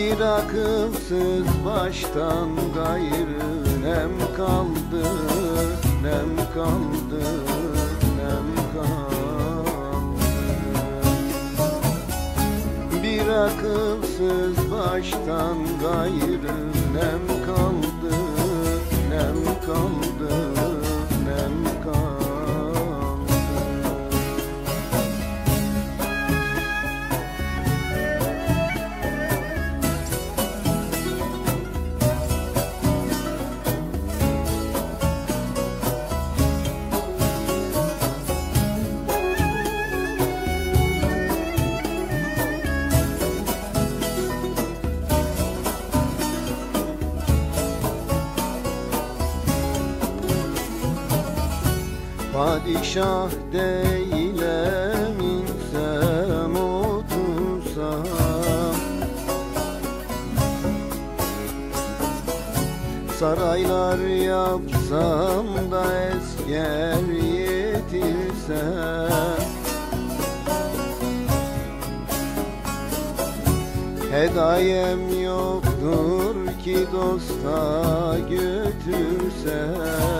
Bir akılsız baştan gayrı nem kaldı Nem kaldı, nem kaldı. Bir akılsız baştan gayrı nem kaldı Nem kaldı, Padişah değilim insan otursam. Saraylar yapsam da esker yetirsem. Hedayem yoktur ki dosta götürsem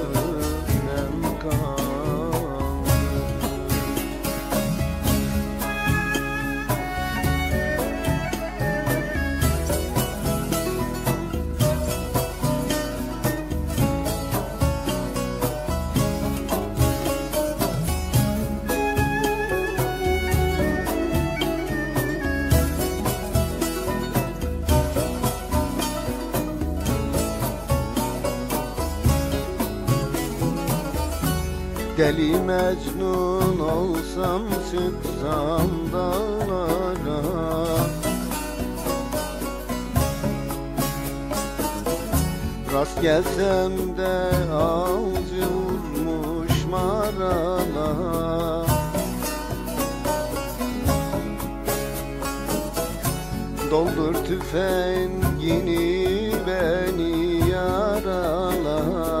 Deli Mecnun olsam çıksam dağlara. Rast gelsem de avcı vurmuş marala Doldur tüfengini beni yarala